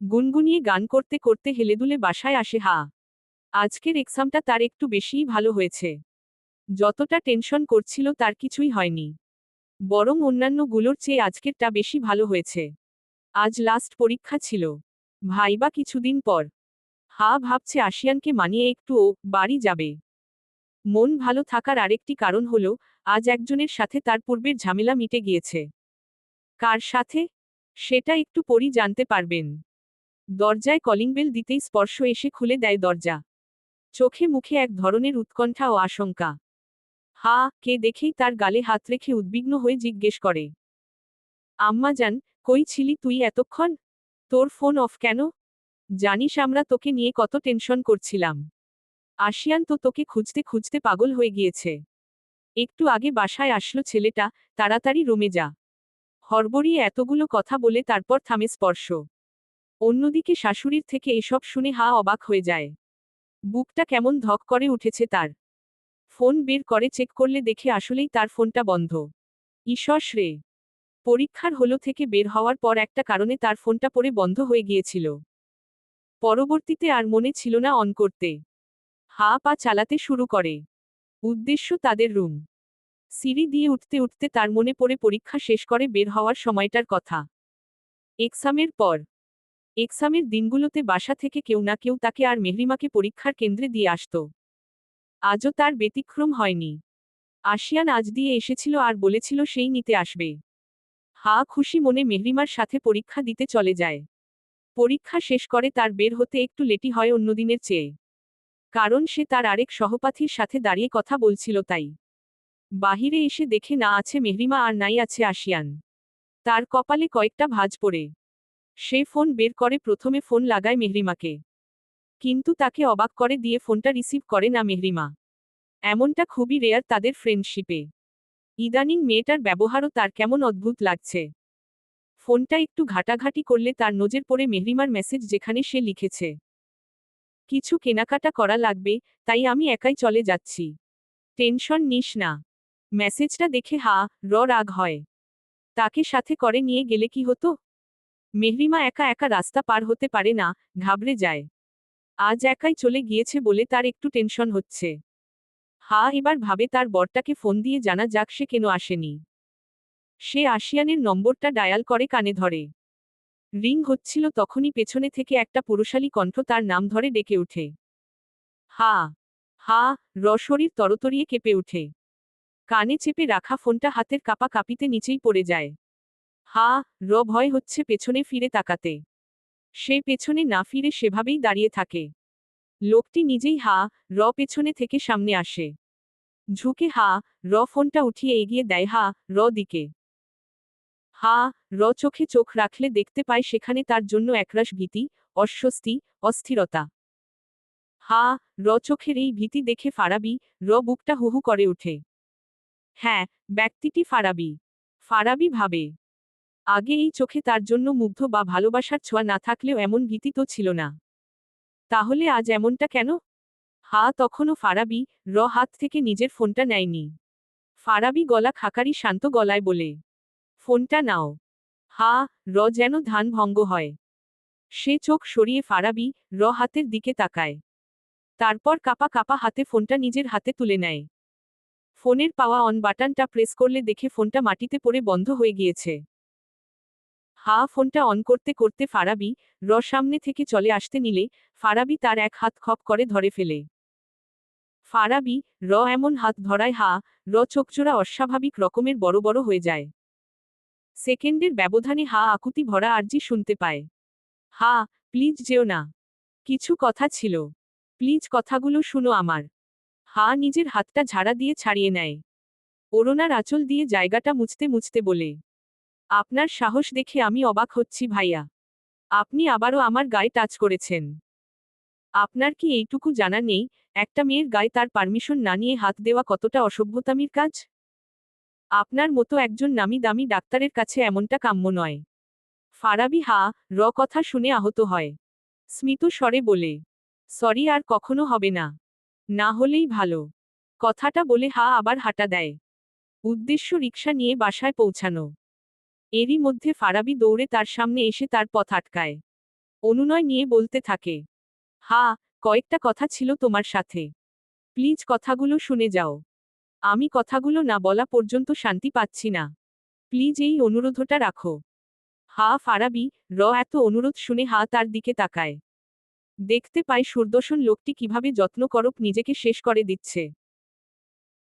গুনগুনিয়ে গান করতে করতে হেলেদুলে বাসায় আসে, হা, আজকের এক্সামটা তার একটু বেশিই ভালো হয়েছে। যতটা টেনশন করছিল তার কিছুই হয়নি। বরং অন্যান্যগুলোর চেয়ে আজকেরটা বেশি ভালো হয়েছে। আজ লাস্ট পরীক্ষা ছিল। ভাইবা কিছুদিন পর। হা ভাবছে আসিয়ানকে মানিয়ে একটু ও বাড়ি যাবে। মন ভালো থাকার আরেকটি কারণ হল, আজ একজনের সাথে তার পূর্বের ঝামেলা মিটে গিয়েছে। কার সাথে? সেটা একটু পরই জানতে পারবেন। দরজায় কলিং বেল দিতেই স্পর্শ এসে খুলে দেয় দরজা। চোখে মুখে এক ধরনের উৎকণ্ঠা ও আশঙ্কা। হা, কে দেখেই তার গালে হাত রেখে উদ্বিগ্ন হয়ে জিজ্ঞেস করে। আম্মা যান কই ছিলি তুই এতক্ষণ? তোর ফোন অফ কেন? জানিস আমরা তোকে নিয়ে কত টেনশন করছিলাম। আসিয়ান তো তোকে খুঁজতে খুঁজতে পাগল হয়ে গিয়েছে। একটু আগে বাসায় আসলো ছেলেটা, তাড়াতাড়ি রুমে যা। হরবড়িয়ে এতগুলো কথা বলে তারপর থামে স্পর্শ। অন্যদিকে শাশুড়ির থেকে এসব শুনে হা অবাক হয়ে যায়। বুকটা কেমন ধক করে উঠেছে তার। ফোন বের করে চেক করলে দেখে আসলেই তার ফোনটা বন্ধ। ঈশ্বস রে পরীক্ষার হলো থেকে বের হওয়ার পর একটা কারণে তার ফোনটা পরে বন্ধ হয়ে গিয়েছিল। পরবর্তীতে আর মনে ছিল না অন করতে। হা পা চালাতে শুরু করে। উদ্দেশ্য তাদের রুম। সিঁড়ি দিয়ে উঠতে উঠতে তার মনে পড়ে পরীক্ষা শেষ করে বের হওয়ার সময়টার কথা। এক্সামের পর এক্সামের দিনগুলোতে বাসা থেকে কেউ না কেউ তাকে আর মেহরিমাকে পরীক্ষার কেন্দ্রে দিয়ে আসত। আজও তার ব্যতিক্রম হয়নি। আসিয়ান আজ দিয়ে এসেছিল আর বলেছিল সেই নিতে আসবে। হা খুশি মনে মেহরিমার সাথে পরীক্ষা দিতে চলে যায়। পরীক্ষা শেষ করে তার বের হতে একটু লেটি হয় অন্যদিনের চেয়ে। কারণ সে তার আরেক সহপাঠীর সাথে দাঁড়িয়ে কথা বলছিল তাই। বাহিরে এসে দেখে না আছে মেহরিমা আর নাই আছে আসিয়ান তার কপালে কয়েকটা ভাঁজ পড়ে। সে ফোন বের করে প্রথমে ফোন লাগায় মেহরিমাকে। কিন্তু তাকে অবাক করে দিয়ে ফোনটা রিসিভ করে না মেহরিমা। এমনটা খুবই রেয়ার তাদের ফ্রেন্ডশিপে। ইদানিং মেয়েটার ব্যবহারও তার কেমন অদ্ভুত লাগছে। ফোনটা একটু ঘাটাঘাটি করলে তার নজর পড়ে মেহরিমার মেসেজ যেখানে সে লিখেছে। কিছু কেনাকাটা করা লাগবে, তাই আমি একাই চলে যাচ্ছি। টেনশন নিস না। মেসেজটা দেখে হা, র রাগ হয়। তাকে সাথে করে নিয়ে গেলে কি হতো? মেহরিমা একা একা রাস্তা পার হতে পারে না, ঘাবড়ে যায়। আজ একাই চলে গিয়েছে বলে তার একটু টেনশন হচ্ছে। হা, এবার ভাবে তার বরটাকে ফোন দিয়ে জানা যাক সে কেন আসেনি। সে আসিয়ানের নম্বরটা ডায়াল করে কানে ধরে। রিং হচ্ছিল তখনই পেছনে থেকে একটা পুরুষালী কণ্ঠ তার নাম ধরে ডেকে উঠে হা হা, র শরীর তরতরিয়ে কেঁপে উঠে কানে চেপে রাখা ফোনটা হাতের কাপা কাপিতে নিচেই পড়ে যায়। হা, র ভয় হচ্ছে পেছনে ফিরে তাকাতে। সে পেছনে না ফিরে সেভাবেই দাঁড়িয়ে থাকে। লোকটি নিজেই হা, র পেছনে থেকে সামনে আসে। ঝুঁকে হা, র ফোনটা উঠিয়ে এগিয়ে দেয় হা, র দিকে। হা, র চোখে চোখ রাখলে দেখতে পায় সেখানে তার জন্য একরাশ ভীতি, অস্বস্তি, অস্থিরতা। হা, র চোখের এই ভীতি দেখে ফারাবি, র বুকটা হুহু করে ওঠে। হ্যাঁ ব্যক্তিটি ফারাবি। ফারাবি ভাবে। আগে এই চোখে তার জন্য মুগ্ধ বা ভালোবাসার ছোঁয়া না থাকলেও এমন ভীতি তো ছিল না। তাহলে আজ এমনটা কেন? হা, তখনও ফারাবি র হাত থেকে নিজের ফোনটা নেয়নি। ফারাবি গলা খাকারি শান্ত গলায় বলে, ফোনটা নাও। হা, র যেন ধান ভঙ্গ হয় সে চোখ সরিয়ে ফারাবি র হাতের দিকে তাকায়। তারপর কাপা কাপা হাতে ফোনটা নিজের হাতে তুলে নেয়। ফোনের পাওয়া অন বাটনটা প্রেস করলে দেখে ফোনটা মাটিতে পড়ে বন্ধ হয়ে গিয়েছে। হা, ফোনটা অন করতে করতে ফারাবি র সামনে থেকে চলে আসতে নিলে ফারাবি তার এক হাত খপ করে ধরে ফেলে। ফারাবি র এমন হাত ধরায় হা, র চোখজোড়া অস্বাভাবিক রকমের বড় বড় হয়ে যায়। সেকেন্ডের ব্যবধানে হা আকুতি ভরা আর্জি শুনতে পায়। হা, প্লিজ যেও না। কিছু কথা ছিল। প্লিজ কথাগুলো শুনো আমার। হা নিজের হাতটা ঝাড়া দিয়ে ছাড়িয়ে নেয়। ওরোনার আঁচল দিয়ে জায়গাটা মুছতে মুছতে বলে। আপনার সাহস দেখে আমি অবাক হচ্ছি ভাইয়া। আপনি আবারও আমার গায়ে টাচ করেছেন। আপনার কি এইটুকু জানা নেই, একটা মেয়ের গায়ে তার পারমিশন না নিয়ে হাত দেওয়া কতটা অসভ্যতামির কাজ? আপনার মতো একজন নামি দামি ডাক্তারের কাছে এমনটা কাম্য নয়। ফারাবি হা, র কথা শুনে আহত হয়। স্মিত স্বরে বলে, সরি, আর কখনো হবে না। না হলেই ভালো। কথাটা বলে হা আবার হাঁটা দেয়। উদ্দেশ্য রিক্সা নিয়ে বাসায় পৌঁছানো। এরই মধ্যে ফারাবি দৌড়ে তার সামনে এসে তার পথ আটকায়। অনুনয় নিয়ে বলতে থাকে, হা, কয়েকটা কথা ছিল তোমার সাথে। প্লিজ কথাগুলো শুনে যাও। আমি কথাগুলো না বলা পর্যন্ত শান্তি পাচ্ছি না। প্লিজ এই অনুরোধটা রাখো হা, ফারাবি, র এত অনুরোধ শুনে হা তার দিকে তাকায়। দেখতে পায় সুরদর্শন লোকটি কীভাবে যত্ন করক নিজেকে শেষ করে দিচ্ছে।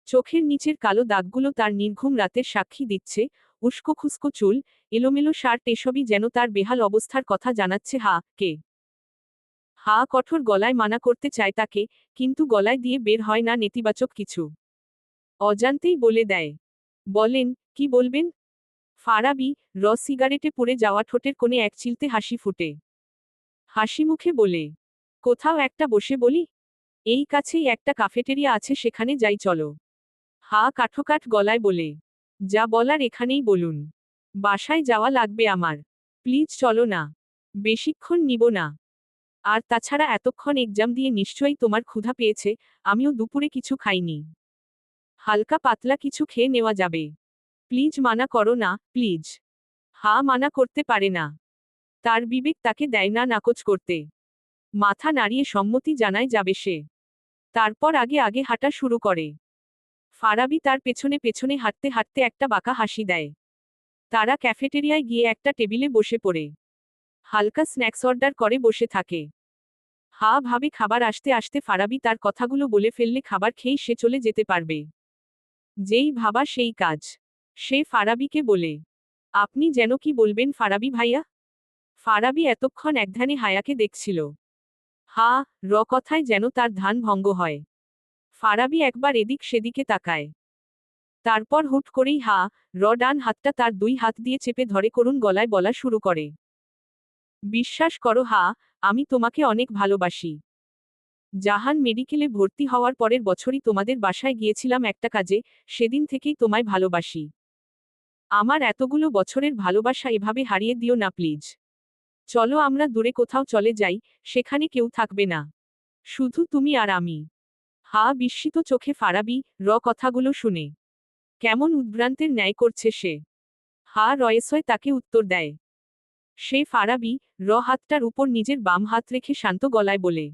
চোখের নিচের কালো দাগগুলো তার নির্ঘুম রাতের সাক্ষী দিচ্ছে উস্কো খুস্কো চুল, এলোমেলো শার্ট এসবই যেন তার বেহাল অবস্থার কথা জানাচ্ছে হা, কে। হা কঠোর গলায় মানা করতে চায় তাকে, কিন্তু গলায় দিয়ে বের হয় না নেতিবাচক কিছু। অজান্তেই বলে দেয়। বলেন, কি বলবেন? ফারাবি, র সিগারেটে পড়ে যাওয়া ঠোঁটের কোণে এক চিলতে হাসি ফুটে। হাসি মুখে বলে, কোথাও একটা বসে বলি? এই কাছেই একটা কাফেটেরিয়া আছে, সেখানে যাই চলো। হা কাঠোকাঠ গলায় বলে যা বলার এখানেই বলুন। বাসায় যাওয়া লাগবে আমার। প্লিজ চলো না। বেশিক্ষণ নিব না। আর তাছাড়া এতক্ষণ এক্সাম দিয়ে নিশ্চয়ই তোমার ক্ষুধা পেয়েছে, আমিও দুপুরে কিছু খাইনি। হালকা পাতলা কিছু খেয়ে নেওয়া যাবে। প্লিজ মানা করো না, প্লিজ। হা মানা করতে পারে না। তার বিবেক তাকে দেয় না নাকচ করতে। মাথা নাড়িয়ে সম্মতি জানায় যাবে সে। তারপর আগে আগে হাঁটা শুরু করে। ফারাবি তার পেছনে পেছনে হাঁটতে হাঁটতে একটা বাঁকা হাসি দেয়। তারা ক্যাফেটেরিয়ায় গিয়ে একটা টেবিলে বসে পড়ে। হালকা স্ন্যাক্স অর্ডার করে বসে থাকে। হা ভাবে খাবার আসতে আসতে ফারাবি তার কথাগুলো বলে ফেললে খাবার খেয়েই সে চলে যেতে পারবে। যেই ভাবা সেই কাজ। সে ফারাবিকে বলে, আপনি যেন কি বলবেন ফারাবি ভাইয়া? ফারাবি এতক্ষণ একধানে হায়াকে দেখছিল। হা, র কথায় যেন তার ধান ভঙ্গ হয়। ফারাবি একবার এদিক সেদিকে তাকায়। তারপর হুট করেই হা, র ডান হাতটা তার দুই হাত দিয়ে চেপে ধরে করুণ গলায় বলা শুরু করে। বিশ্বাস করো হা, আমি তোমাকে অনেক ভালোবাসি। জাহান মেডিকেলে ভর্তি হওয়ার পরের বছরই তোমাদের বাসায় গিয়েছিলাম একটা কাজে, সেদিন থেকেই তোমায় ভালোবাসি। আমার এতগুলো বছরের ভালোবাসা এভাবে হারিয়ে দিও না প্লিজ। চলো আমরা দূরে কোথাও চলে যাই, সেখানে কেউ থাকবে না। শুধু তুমি আর আমি। হা বিস্মিত চোখে ফারাবি, র কথাগুলো শুনে। কেমন উদ্ভ্রান্তের ন্যায় করছে সে। হা রয়েসয় তাকে উত্তর দেয়। সে ফারাবি, র হাতটার উপর নিজের বাম হাত রেখে শান্ত গলায় বলে,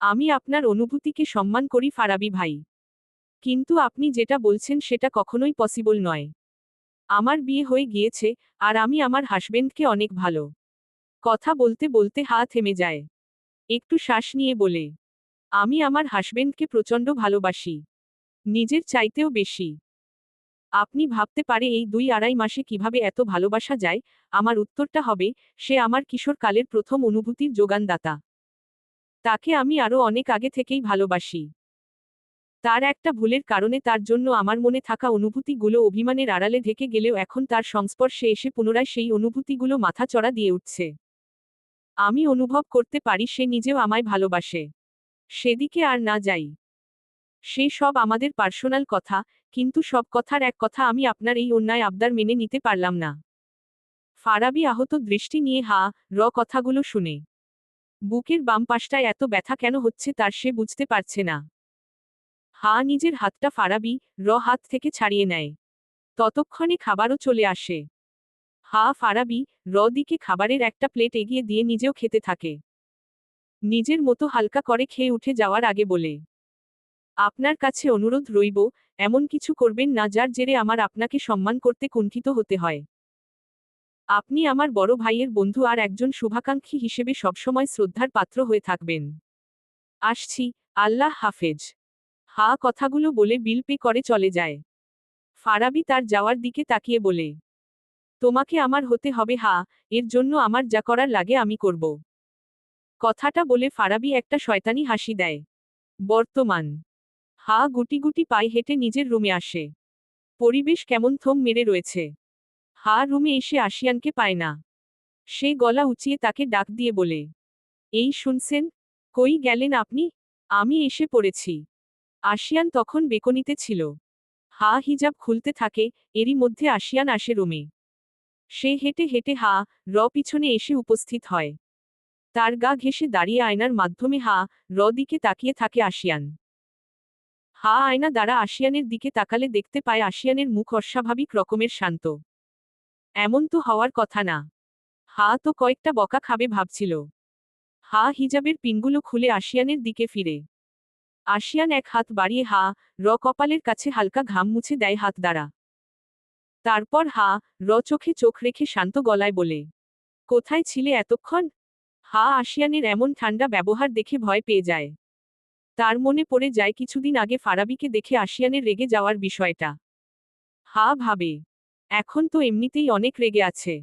আমি আপনার অনুভূতিকে সম্মান করি ফারাবি ভাই। কিন্তু আপনি যেটা বলছেন সেটা কখনোই পসিবল নয়। আমার বিয়ে হয়ে গিয়েছে, আর আমি আমার হাসবেন্ডকে অনেক ভালো। কথা বলতে বলতে হা থেমে যায়। একটু শ্বাস নিয়ে বলে আমি আমার হাসবেন্ডকে প্রচণ্ড ভালোবাসি। নিজের চাইতেও বেশি। আপনি ভাবতে পারে এই দুই আড়াই মাসে কীভাবে এত ভালোবাসা যায়? আমার উত্তরটা হবে, সে আমার কিশোরকালের প্রথম অনুভূতির যোগানদাতা। তাকে আমি আরও অনেক আগে থেকেই ভালোবাসি। তার একটা ভুলের কারণে তার জন্য আমার মনে থাকা অনুভূতিগুলো অভিমানের আড়ালে ঢেকে গেলেও এখন তার সংস্পর্শে এসে পুনরায় সেই অনুভূতিগুলো মাথা চড়া দিয়ে উঠছে। আমি অনুভব করতে পারি সে নিজেও আমায় ভালোবাসে। সেদিকে আর না যাই। সে সব আমাদের পার্সোনাল কথা, কিন্তু সব কথার এক কথা আমি আপনার এই অন্যায় আবদার মেনে নিতে পারলাম না। ফারাবি আহত দৃষ্টি নিয়ে হা, র কথাগুলো শুনে। বুকের বাম পাশটায় এত ব্যথা কেন হচ্ছে তার সে বুঝতে পারছে না। হা নিজের হাতটা ফারাবি, র হাত থেকে ছাড়িয়ে নেয়। ততক্ষণে খাবারও চলে আসে। হা ফারাবি, র দিকে খাবারের একটা প্লেট এগিয়ে দিয়ে নিজেও খেতে থাকে। নিজের মতো হালকা করে খেয়ে উঠে যাওয়ার আগে বলে, আপনার কাছে অনুরোধ রইব, এমন কিছু করবেন না যার জেরে আমার আপনাকে সম্মান করতে কুণ্ঠিত হতে হয়। আপনি আমার বড় ভাইয়ের বন্ধু আর একজন শুভাকাঙ্ক্ষী হিসেবে সবসময় শ্রদ্ধার পাত্র হয়ে থাকবেন। আসছি, আল্লাহ হাফেজ। হা কথাগুলো বলে বিল পে করে চলে যায়। ফারাবি তার যাওয়ার দিকে তাকিয়ে বলে, তোমাকে আমার হতে হবে, হা, এর জন্য আমার যা করার লাগে আমি করব। কথাটা বলে ফারাবি একটা শয়তানি হাসি দেয়। বর্তমান। হা গুটি গুটি পায়ে হেঁটে নিজের রুমে আসে। পরিবেশ কেমন থম মেরে রয়েছে। হা রুমে এসে আসিয়ানকে পায় না। সে গলা উঁচিয়ে তাকে ডাক দিয়ে বলে, এই শুনছেন? কই গেলেন আপনি? আমি এসে পড়েছি। আসিয়ান তখন বেকনিতে ছিল। হা হিজাব খুলতে থাকে, এরই মধ্যে আসিয়ান আসে রুমে। সে হেঁটে হেঁটে হা র পিছনে এসে উপস্থিত হয়। তার গা ঘেঁষে দাঁড়িয়ে আয়নার মাধ্যমে হা, র দিকে তাকিয়ে থাকে আসিয়ান। হা আয়না দ্বারা আসিয়ানের দিকে তাকালে দেখতে পায় আসিয়ানের মুখ অস্বাভাবিক রকমের শান্ত। এমন তো হওয়ার কথা না। হা তো কয়েকটা বকা খাবে ভাবছিল। হা হিজাবের পিনগুলো খুলে আশিয়ানের দিকে ফিরে। আশিয়ান এক হাত বাড়িয়ে হা, র কপালের কাছে হালকা ঘাম মুছে দেয় হাত দ্বারা। তারপর হা, র চোখে চোখ রেখে শান্ত গলায় বলে, কোথায় ছিলে এতক্ষণ? হা আশিয়ানের এমন ঠান্ডা ব্যবহার দেখে ভয় পেয়ে যায়। তার মনে পড়ে যায় কিছুদিন আগে ফারাবিকে দেখে আশিয়ানের রেগে যাওয়ার বিষয়টা। হা ভাবে, এখন তো এমনিতেই অনেক রেগে আছে।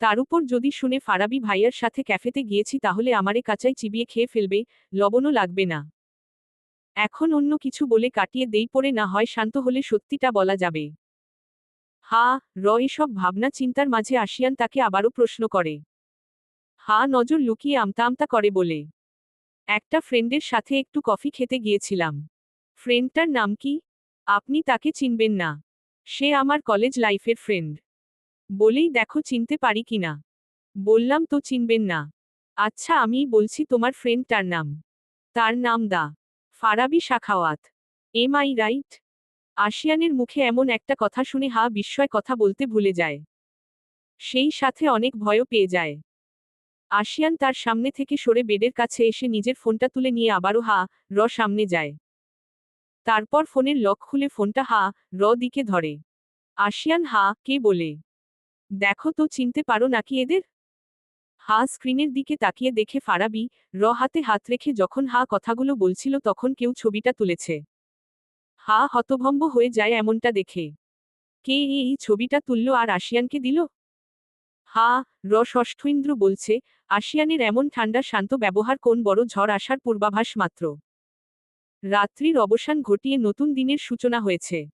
তার উপর যদি শুনে ফারাবি ভাইয়ার সাথে ক্যাফেতে গিয়েছি তাহলে আমারে কাঁচাই চিবিয়ে খেয়ে ফেলবে, লবণও লাগবে না। এখন অন্য কিছু বলে কাটিয়ে দেই পড়ে না হয় শান্ত হলে সত্যিটা বলা যাবে। হা, র এসব ভাবনা চিন্তার মাঝে আসিয়ান তাকে আবারও প্রশ্ন করে। হা নজর লুকিয়ে আমতা আমতা করে বলে। একটা ফ্রেন্ডের সাথে একটু কফি খেতে গিয়েছিলাম। ফ্রেন্ডটার নাম কি? আপনি তাকে চিনবেন না। সে আমার কলেজ লাইফের ফ্রেন্ড। বলেই দেখো চিনতে পারি কিনা বললাম, তো চিনবেন না। আচ্ছা আমি বলছি তোমার ফ্রেন্ডটার নাম। তার নাম দা। Farabi Shakhawat. Am I right? আশিয়ানের মুখে এমন একটা কথা শুনে হা বিস্ময় কথা বলতে ভুলে যায়। সেই সাথে অনেক ভয়ও পেয়ে যায়। আশিয়ান তার সামনে থেকে সরে বেডের কাছে এসে নিজের ফোনটা তুলে নিয়ে আবারও হা, র সামনে যায়। তারপর ফোনের লক খুলে ফোনটা হা, র দিকে ধরে। আশিয়ান হা, কে বলে? দেখো তো চিনতে পারো নাকি এদের? হা স্ক্রিনের দিকে তাকিয়ে দেখে ফারাবি, র হাতে হাত রেখে যখন হা কথাগুলো বলছিল তখন কেউ ছবিটা তুলেছে। হা হতভম্ব হয়ে যায় এমনটা দেখে। কে এই ছবিটা তুলল আর আশিয়ানকে দিল? হা, র ষষ্ঠ ইন্দ্র বলছে আশিয়ানের এমন ঠান্ডা শান্ত ব্যবহার কোন বড় ঝড় আসার পূর্বাভাস মাত্র? রাত্রির অবসান ঘটিয়ে নতুন দিনের সূচনা হয়েছে।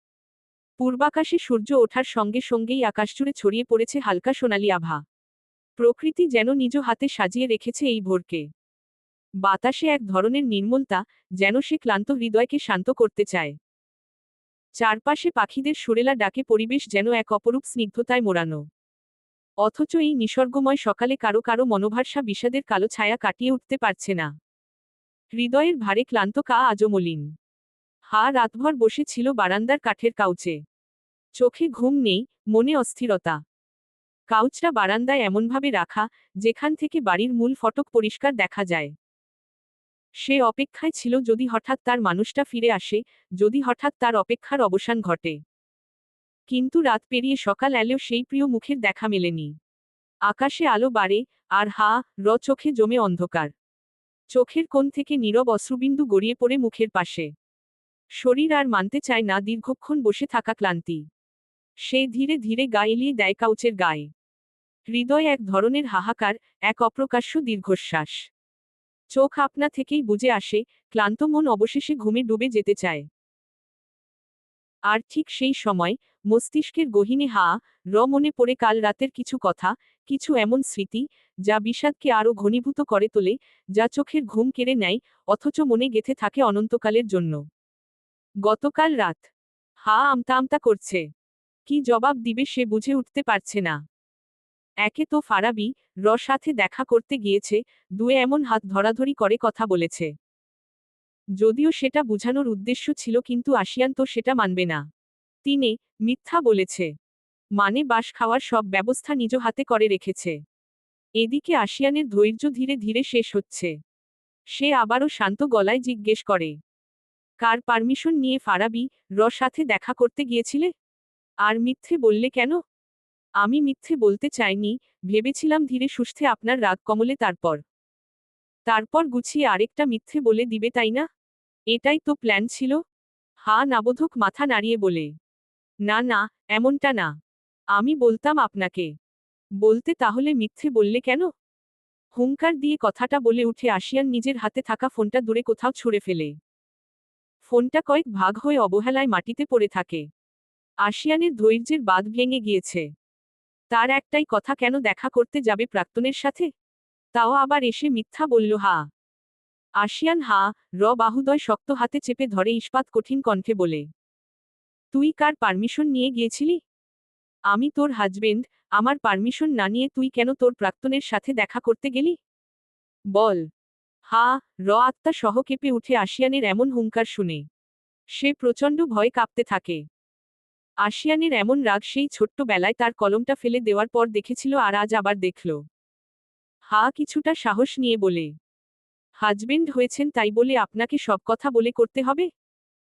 পূর্বাকাশে সূর্য ওঠার সঙ্গে সঙ্গেই আকাশজুড়ে ছড়িয়ে পড়েছে হালকা সোনালি আভা। প্রকৃতি যেন নিজ হাতে সাজিয়ে রেখেছে এই ভোরকে। বাতাসে এক ধরনের নির্মলতা, যেন সে ক্লান্ত হৃদয়কে শান্ত করতে চায়। চারপাশে পাখিদের সুরেলা ডাকে পরিবেশ যেন এক অপরূপ স্নিগ্ধতায় মোড়ানো। অথচ এই নিসর্গময় সকালে কারও কারও মনোভার্ষা বিষাদের কালো ছায়া কাটিয়ে উঠতে পারছে না। হৃদয়ের ভারে ক্লান্ত কা আজও মলিন। হা রাতভর বসে ছিল বারান্দার কাঠের কাউচে। চোখে ঘুম নেই, মনে অস্থিরতা। কাউচটা বারান্দায় এমনভাবে রাখা, যেখান থেকে বাড়ির মূল ফটক পরিষ্কার দেখা যায়। সে অপেক্ষায় ছিল যদি হঠাৎ তার মানুষটা ফিরে আসে, যদি হঠাৎ তার অপেক্ষার অবসান ঘটে। কিন্তু রাত পেরিয়ে সকাল এলেও সেই প্রিয় মুখের দেখা মেলেনি। আকাশে আলো বাড়ে, আর হা, র চোখে জমে অন্ধকার। চোখের কোণ থেকে নীরব অশ্রুবিন্দু গড়িয়ে পড়ে মুখের পাশে। শরীর আর মানতে চায় না, দীর্ঘক্ষণ বসে থাকা ক্লান্তি। সে ধীরে ধীরে গা এলিয়ে দেয় কাউচের গায়ে। হৃদয় এক ধরনের হাহাকার, এক অপ্রকাশ্য দীর্ঘশ্বাস। চোখ আপনা থেকেই বুঝে আসে, ক্লান্ত মন অবশেষে ঘুমে ডুবে যেতে চায়। আর ঠিক সেই সময় মস্তিষ্কের গহিনে হা, র মনে পড়ে কাল রাতের কিছু কথা, কিছু এমন স্মৃতি, যা বিষাদকে আরও ঘনীভূত করে তোলে, যা চোখের ঘুম কেড়ে নেয়, অথচ মনে গেথে থাকে অনন্তকালের জন্য। গতকাল রাত। হা, আমতা আমতা করছে। কি জবাব দিবে সে বুঝে উঠতে পারছে না। একে তো ফারাবি, র সাথে দেখা করতে গিয়েছে, দুয়ে এমন হাত ধরাধরি করে কথা বলেছে। যদিও সেটা বুঝানোর উদ্দেশ্য ছিল কিন্তু আসিয়ান তো সেটা মানবে না। তিনে, মিথ্যা বলেছে। মানে বাস খাওয়ার সব ব্যবস্থা নিজ হাতে করে রেখেছে। এদিকে আসিয়ানের ধৈর্য ধীরে ধীরে শেষ হচ্ছে। সে আবারও শান্ত গলায় জিজ্ঞেস করে, কার পারমিশন নিয়ে ফারাবি র সাথে দেখা করতে গিয়েছিলে? আর মিথ্যে বললে কেন? আমি মিথ্যে বলতে চাইনি, ভেবেছিলাম ধীরে সুস্থে আপনার রাগ কমলে তারপর। তারপর গুছিয়ে আরেকটা মিথ্যে বলে দিবে, তাই না? এটাই তো প্ল্যান ছিল। হা, নাবোধক মাথা নাড়িয়ে বলে। না না, এমনটা না। আমি বলতাম আপনাকে। বলতে তাহলে মিথ্যে বললে কেন? হুঙ্কার দিয়ে কথাটা বলে উঠে আসিয়ান নিজের হাতে থাকা ফোনটা দূরে কোথাও ছুঁড়ে ফেলে। ফোনটা কয়েক ভাগ হয়ে অবহেলায় মাটিতে পড়ে থাকে। আসিয়ানের ধৈর্যের বাঁধ ভেঙে গিয়েছে। তার একটাই কথা, কেন দেখা করতে যাবে প্রাক্তনের সাথে? তাও আবার এসে মিথ্যা বলল, হা। আসিয়ান হা। র বাহুদয় শক্ত হাতে চেপে ধরে ইস্পাত কঠিন কণ্ঠে বলে, তুই কার পারমিশন নিয়ে গিয়েছিলি? আমি তোর হাজবেন্ড, আমার পারমিশন না নিয়ে তুই কেন তোর প্রাক্তনের সাথে দেখা করতে গেলি? বল। হা। র আত্মা সহ কেঁপে উঠে আসিয়ানের এমন হুঙ্কার শুনে, সে প্রচণ্ড ভয় কাঁপতে থাকে। আশিয়ানের এমন রাগ সেই ছোট্ট বেলায় তার কলমটা ফেলে দেওয়ার পর দেখেছিল আর আজ আবার দেখল। হা কিছুটা সাহস নিয়ে বলে, হাজবেন্ড হয়েছেন তাই বলে আপনাকে সব কথা বলে করতে হবে?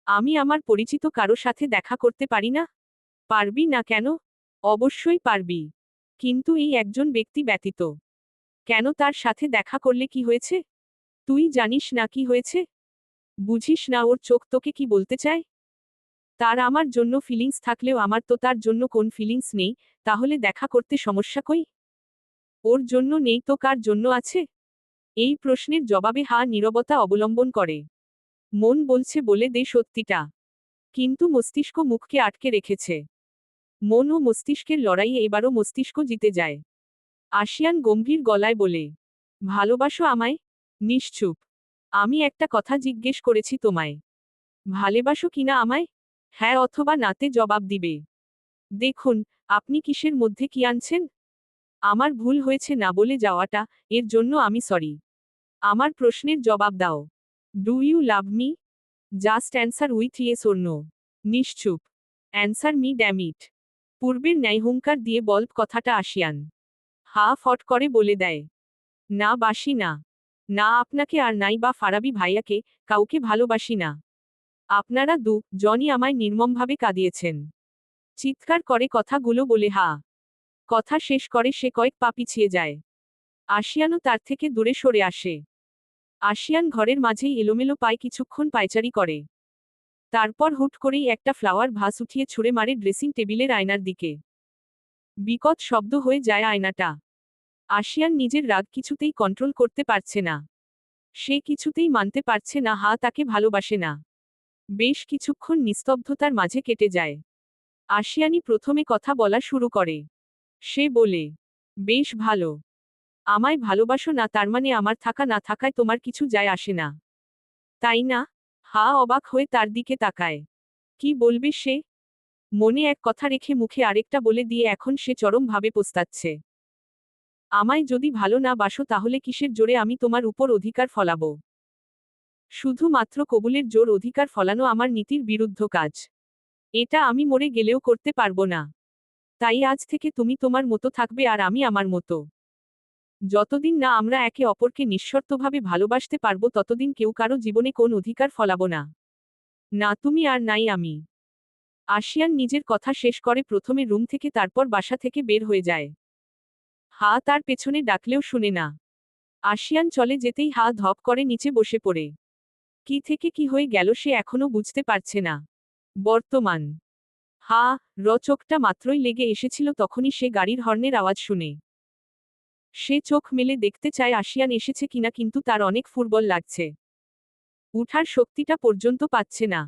আমি আমার পরিচিত কারও সাথে দেখা করতে পারি না? পারবি না কেন? অবশ্যই পারবি। কিন্তু এই একজন ব্যক্তি ব্যতীত। কেন তার সাথে দেখা করলে কি হয়েছে? তুই জানিস না কি হয়েছে? বুঝিস না ওর চোখ তোকে কি বলতে চায়? তার আমার জন্য ফিলিংস থাকলেও আমার তো তার জন্য কোন ফিলিংস নেই, তাহলে দেখা করতে সমস্যা কই? ওর জন্য নেই তো কার জন্য আছে? এই প্রশ্নের জবাবে হা নীরবতা অবলম্বন করে। মন বলছে বলে দে সত্যিটা। কিন্তু মস্তিষ্ক মুখকে আটকে রেখেছে। মন ও মস্তিষ্কের লড়াইয়ে এবারও মস্তিষ্ক জিতে যায়। আশিয়ান গম্ভীর গলায় বলে, ভালোবাসো আমায়? নিশ্চুপ। আমি একটা কথা জিজ্ঞেস করেছি তোমায়। ভালোবাসো কিনা আমায়? হ্যাঁ অথবা নাতে জবাব দিবে। দেখুন, আপনি কিসের মধ্যে কি আনছেন? আমার ভুল হয়েছে না বলে যাওয়াটা, এর জন্য আমি সরি আমার প্রশ্নের জবাব দাও। Do you love me just answer with yes or no নিশ্চুপ। অ্যান্সার মি ড্যামিট পূর্বের ন্যায় হুঙ্কার দিয়ে বল্ব কথাটা আসিয়ান। হা ফট করে বলে দেয়। না, বাসি না। না, আপনাকে আর নাই বা ফারাবি ভাইয়াকে, কাউকে ভালোবাসি না। আপনারা দু, জনই আমায় নির্মমভাবে কাঁদিয়েছেন। চিৎকার করে কথাগুলো বলে হা। কথা শেষ করে সে কয়েক পা পিছিয়ে যায়। আশিয়ানও তার থেকে দূরে সরে আসে। আশিয়ান ঘরের মাঝেই এলোমেলো পায় কিছুক্ষণ পায়চারি করে। তারপর হুট করেই একটা ফ্লাওয়ার ভাস উঠিয়ে ছুঁড়ে মারে ড্রেসিং টেবিলের আয়নার দিকে। বিকট শব্দ হয়ে যায় আয়নাটা। আশিয়ান নিজের রাগ কিছুতেই কন্ট্রোল করতে পারছে না। সে কিছুতেই মানতে পারছে না, হা, তাকে ভালোবাসে না। বেশ কিছুক্ষণ নিস্তব্ধতার মাঝে কেটে যায়। আশিয়ানি প্রথমে কথা বলা শুরু করে। সে বলে, বেশ ভালো। আমায় ভালোবাসো না, তার মানে আমার থাকা না থাকায় তোমার কিছু যায় আসে না। তাই না? হা অবাক হয়ে তার দিকে তাকায়। কি বলবে সে? মনে এক কথা রেখে মুখে আরেকটা বলে দিয়ে এখন সে চরমভাবে পোস্তাচ্ছে। আমায় যদি ভালো না বাসো, তাহলে কিসের জোরে আমি তোমার উপর অধিকার ফলাবো? শুধুমাত্র কবুলের জোর অধিকার ফলানো আমার নীতির বিরুদ্ধ কাজ। এটা আমি মরে গেলেও করতে পারব না। তাই আজ থেকে তুমি তোমার মতো থাকবে আর আমি আমার মতো। যতদিন না আমরা একে অপরকে নিঃশর্তভাবে ভালোবাসতে পারব, ততদিন কেউ কারও জীবনে কোন অধিকার ফলাবো না। না তুমি আর নাই আমি। আশিয়ান নিজের কথা শেষ করে প্রথমে রুম থেকে, তারপর বাসা থেকে বের হয়ে যায়। হা তার পেছনে ডাকলেও শুনে না। আশিয়ান চলে যেতেই হা ধপ করে নিচে বসে পড়ে। কি থেকে কি হয়ে গেল সে এখনও বুঝতে পারছে না। বর্তমান হা র চোখটা মাত্রই লেগে এসেছিল তখনই সে গাড়ির হর্নের আওয়াজ শুনে। সে চোখ মেলে দেখতে চায় আশিয়ান এসেছে কিনা কিন্তু তার অনেক ফুটবল লাগছে। উঠার শক্তিটা পর্যন্ত পাচ্ছে না।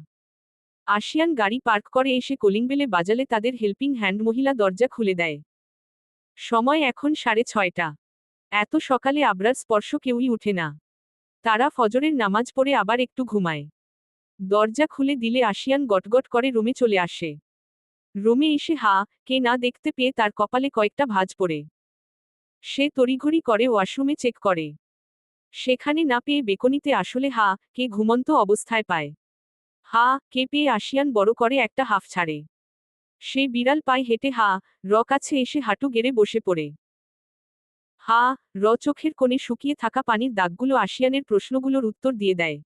আশিয়ান গাড়ি পার্ক করে এসে কলিংবেলে বাজালে তাদের হেল্পিং হ্যান্ড মহিলা দরজা খুলে দেয়। সময় এখন সাড়ে ছয়টা। এত সকালে আবরার স্পর্শ কেউই উঠে না। তারা ফজরের নামাজ পড়ে আবার একটু ঘুমায়। দরজা খুলে দিলে আশিয়ান গটগট করে রুমে চলে আসে। রুমে এসে হা, কে না দেখতে পেয়ে তার কপালে কয়েকটা ভাজ পড়ে। সে তড়িঘড়ি করে ওয়াশরুমে চেক করে। সেখানে না পেয়ে বেকনিতে আসলে হা, কে ঘুমন্ত অবস্থায় পায়। হা, কে পেয়ে আশিয়ান বড় করে একটা হাফ ছাড়ে। সে বিড়াল পায়ে হেঁটে হা, র কাছে এসে হাঁটু গেড়ে বসে পড়ে। হা, র চোখের কোণে শুকিয়ে থাকা পানির দাগগুলো আশিয়ানের প্রশ্নগুলোর উত্তর দিয়ে দেয়।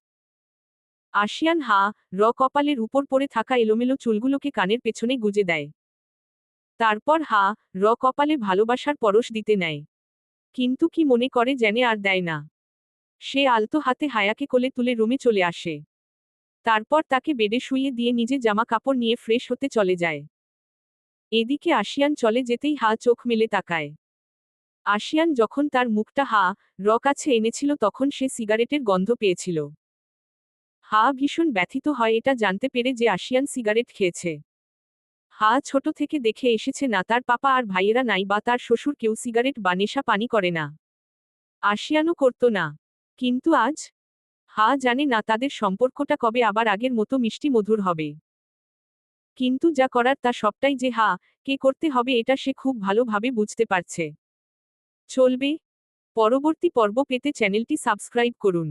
আশিয়ান হা র কপালের উপর পড়ে থাকা এলোমেলো চুলগুলোকে কানের পেছনে গুজে দেয়। তারপর হা র কপালে ভালোবাসার পরশ দিতে নেয়। কিন্তু কি মনে করে জেনে আর দেয় না। সে আলতো হাতে হায়াকে কোলে তুলে রুমে চলে আসে। তারপর তাকে বেডে শুইয়ে দিয়ে নিজে জামা কাপড় নিয়ে ফ্রেশ হতে চলে যায়। এদিকে আশিয়ান চলে যেতেই হা চোখ মেলে তাকায়। আশিয়ান যখন তার মুখটা হা র কাছে এনেছিল তখন সে সিগারেটের গন্ধ পেয়েছিল। হা ভীষণ ব্যথিত হয়, এটা জানতে পেরে যে আশিয়ান সিগারেট খেয়েছে। হা ছোট থেকে দেখে এসেছে, না, তার পাপা আর ভাইয়েরা নাই বা তার শ্বশুর কেউ সিগারেট বা নেশা পানি করে না। আশিয়ানও করত না। কিন্তু আজ? হা জানে, না, তাদের সম্পর্কটা কবে আবার আগের মতো মিষ্টি মধুর হবে। কিন্তু যা করার তা সবটাই যে হা, কে করতে হবে এটা সে খুব ভালোভাবে বুঝতে পারছে। চলবে। পরবর্তী পর্ব পেতে চ্যানেলটি সাবস্ক্রাইব করুন।